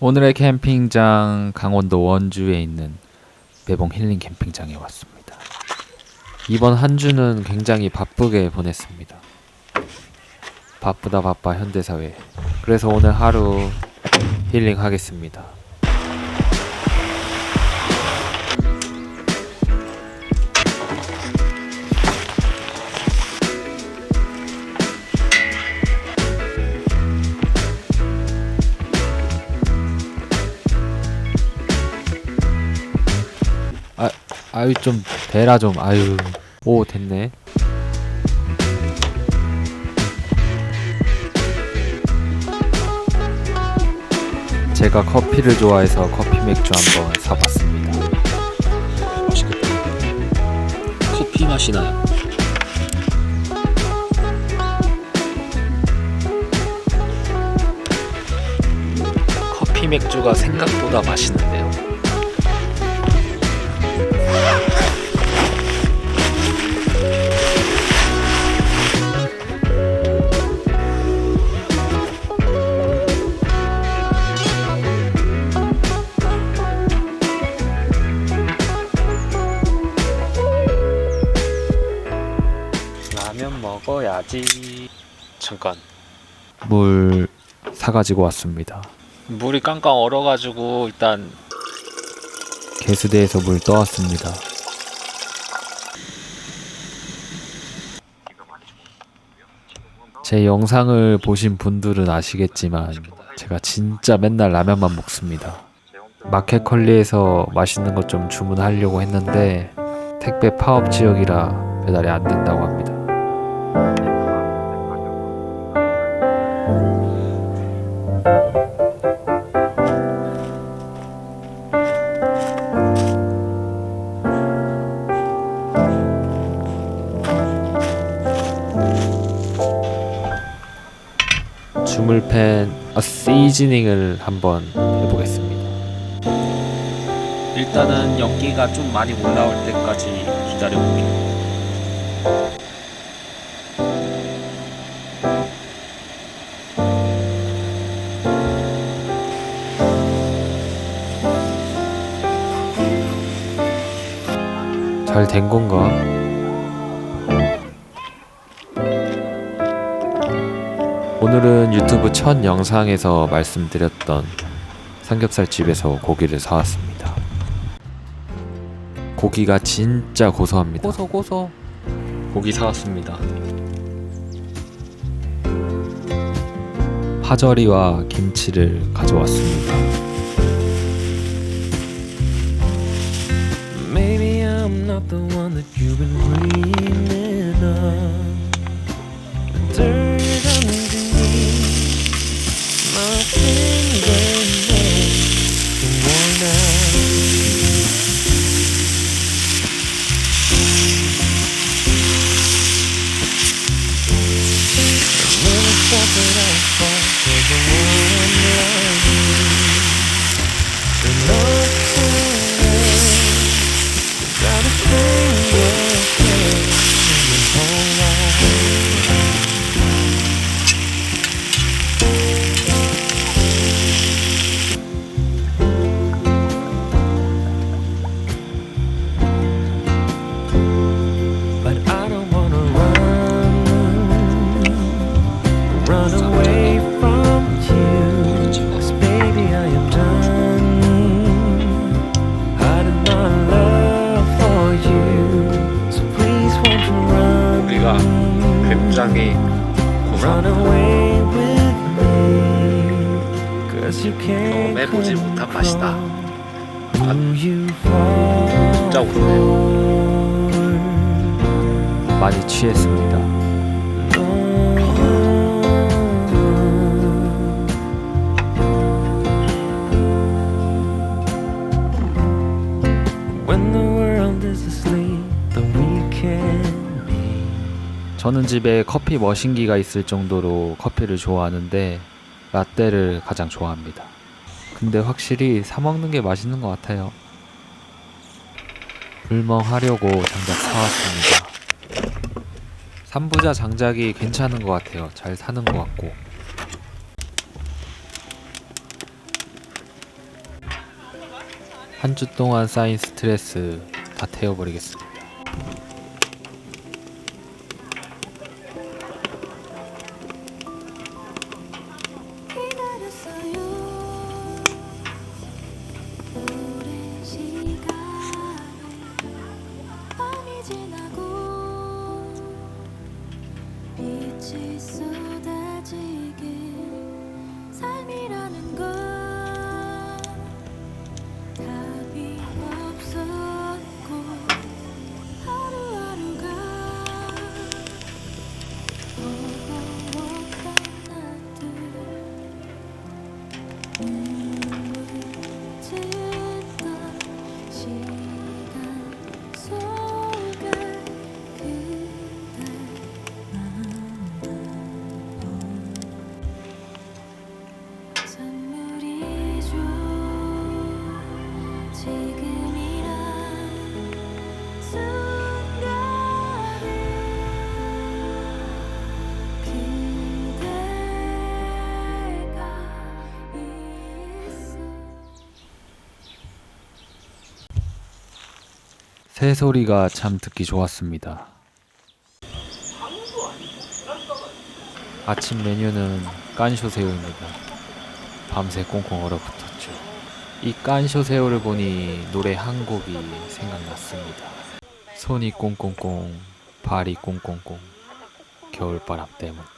오늘의 캠핑장 강원도 원주에 있는 매봉 힐링 캠핑장에 왔습니다. 이번 한 주는 굉장히 바쁘게 보냈습니다. 바쁘다 바빠 현대사회. 그래서 오늘 하루 힐링 하겠습니다. 아유 좀 대라 좀. 아유. 오 됐네. 제가 커피를 좋아해서 커피 맥주 한번 사봤습니다. 맛있겠다. 커피 맛이 나요. 커피 맥주가 생각보다 맛있는데요. 먹어야지. 잠깐. 물 사가지고 왔습니다. 물이 깡깡 얼어가지고 일단 개수대에서 물 떠왔습니다. 제 영상을 보신 분들은 아시겠지만 제가 진짜 맨날 라면만 먹습니다. 마켓컬리에서 맛있는 것 좀 주문하려고 했는데 택배 파업 지역이라 배달이 안 된다고 합니다. 주물팬 어, 시즈닝을 한번 해보겠습니다. 일단은 연기가 좀 많이 올라올 때까지 기다려볼게요. 잘 된 건가? 오늘은 유튜브 첫 영상에서 말씀드렸던 삼겹살 집에서 고기를 사왔습니다. 고기가 진짜 고소합니다. 고소 고소. 고기 사왔습니다. 파절이와 김치를 가져왔습니다. Maybe I'm not the one that you've been run away with me. 'Cause you can't 매보지 못한 맛이다. who you fall 진짜 고소해요. 많이 취했습니다. 집에 커피 머신기가 있을 정도로 커피를 좋아하는데 라떼를 가장 좋아합니다. 근데 확실히 사 먹는 게 맛있는 것 같아요. 불멍하려고 장작 사왔습니다. 삼부자 장작이 괜찮은 것 같아요. 잘 사는 것 같고. 한 주 동안 쌓인 스트레스 다 태워버리겠습니다. 새소리가 참 듣기 좋았습니다. 아침 메뉴는 깐쇼새우입니다. 밤새 꽁꽁 얼어붙었죠. 이 깐쇼새우를 보니 노래 한 곡이 생각났습니다. 손이 꽁꽁꽁, 발이 꽁꽁꽁, 겨울바람 때문.